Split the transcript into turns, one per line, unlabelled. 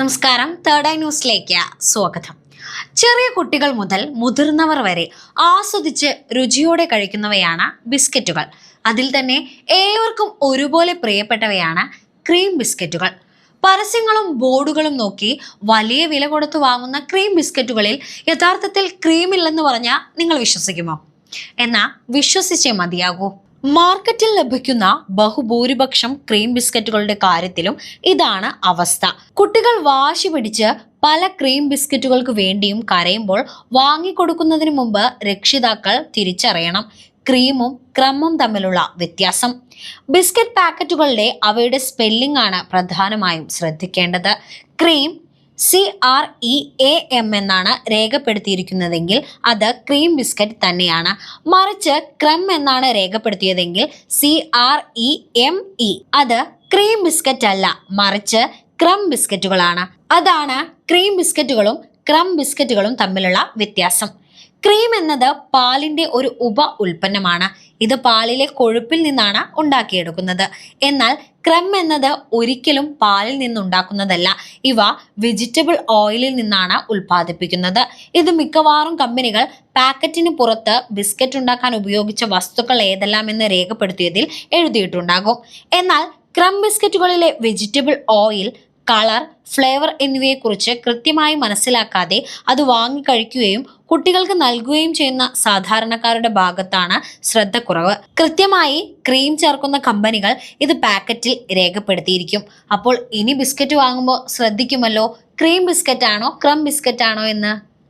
നമസ്കാരം. Third eye ന്യൂസിലേക്ക് സ്വാഗതം. ചെറിയ കുട്ടികൾ മുതൽ മുതിർന്നവർ വരെ ആസ്വദിച്ച് രുചിയോടെ കഴിക്കുന്നവയാണ് ബിസ്ക്കറ്റുകൾ. അതിൽ തന്നെ ഏവർക്കും ഒരുപോലെ പ്രിയപ്പെട്ടവയാണ് ക്രീം ബിസ്ക്കറ്റുകൾ. പരസ്യങ്ങളും ബോർഡുകളും നോക്കി വലിയ വില കൊടുത്ത് വാങ്ങുന്ന ക്രീം ബിസ്ക്കറ്റുകളിൽ യഥാർത്ഥത്തിൽ ക്രീമില്ലെന്ന് പറഞ്ഞാൽ നിങ്ങൾ വിശ്വസിക്കുമോ? എന്നാ വിശ്വസിച്ചേ മതിയാകൂ. മാർക്കറ്റിൽ ലഭിക്കുന്ന ബഹുഭൂരിപക്ഷം ക്രീം ബിസ്ക്കറ്റുകളുടെ കാര്യത്തിലും ഇതാണ് അവസ്ഥ. കുട്ടികൾ വാശി പിടിച്ച് പല ക്രീം ബിസ്ക്കറ്റുകൾക്ക് വേണ്ടിയും കരയുമ്പോൾ വാങ്ങിക്കൊടുക്കുന്നതിന് മുമ്പ് രക്ഷിതാക്കൾ തിരിച്ചറിയണം. ക്രീമും ക്രമും തമ്മിലുള്ള വ്യത്യാസം. ബിസ്ക്കറ്റ് പാക്കറ്റുകളുടെ അവയുടെ സ്പെല്ലിംഗ് ആണ് പ്രധാനമായും ശ്രദ്ധിക്കേണ്ടത്. Cream C R E A M എന്നാണ് രേഖപ്പെടുത്തിയിരിക്കുന്നതെങ്കിൽ അത് ക്രീം ബിസ്ക്കറ്റ് തന്നെയാണ്. മറിച്ച് ക്രം എന്നാണ് രേഖപ്പെടുത്തിയതെങ്കിൽ C R E M E അത് ക്രീം ബിസ്ക്കറ്റ് അല്ല മറിച്ച് ക്രം ബിസ്ക്കറ്റുകളാണ് അതാണ് ക്രീം ബിസ്ക്കറ്റുകളും ക്രം ബിസ്ക്കറ്റുകളും തമ്മിലുള്ള വ്യത്യാസം. ക്രീം എന്നത് പാലിന്റെ ഒരു ഉപ ഉൽപ്പന്നമാണ്. ഇത് പാലിലെ കൊഴുപ്പിൽ നിന്നാണ് ഉണ്ടാക്കിയെടുക്കുന്നത്. എന്നാൽ ക്രം എന്നത് ഒരിക്കലും പാലിൽ നിന്നുണ്ടാക്കുന്നതല്ല. ഇവ വെജിറ്റബിൾ ഓയിലിൽ നിന്നാണ് ഉൽപ്പാദിപ്പിക്കുന്നത്. ഇത് മിക്കവാറും കമ്പനികൾ പാക്കറ്റിന് പുറത്ത് ബിസ്ക്കറ്റ് ഉണ്ടാക്കാൻ ഉപയോഗിച്ച വസ്തുക്കൾ ഏതെല്ലാം എന്ന് രേഖപ്പെടുത്തിയതിൽ എഴുതിയിട്ടുണ്ടാകും. എന്നാൽ ക്രം ബിസ്ക്കറ്റുകളിലെ വെജിറ്റബിൾ ഓയിൽ കളർ ഫ്ലേവർ എന്നിവയെക്കുറിച്ച് കൃത്യമായി മനസ്സിലാക്കാതെ അത് വാങ്ങിക്കഴിക്കുകയും കുട്ടികൾക്ക് നൽകുകയും ചെയ്യുന്ന സാധാരണക്കാരുടെ ഭാഗത്താണ് ശ്രദ്ധക്കുറവ് കൃത്യമായി ക്രീം ചേർക്കുന്ന കമ്പനികൾ ഇത് പാക്കറ്റിൽ രേഖപ്പെടുത്തിയിരിക്കും. അപ്പോൾ ഇനി ബിസ്ക്കറ്റ് വാങ്ങുമ്പോൾ ശ്രദ്ധിക്കുമല്ലോ? ക്രീം ബിസ്ക്കറ്റ് ആണോ ക്രം ബിസ്ക്കറ്റ് ആണോ എന്ന്?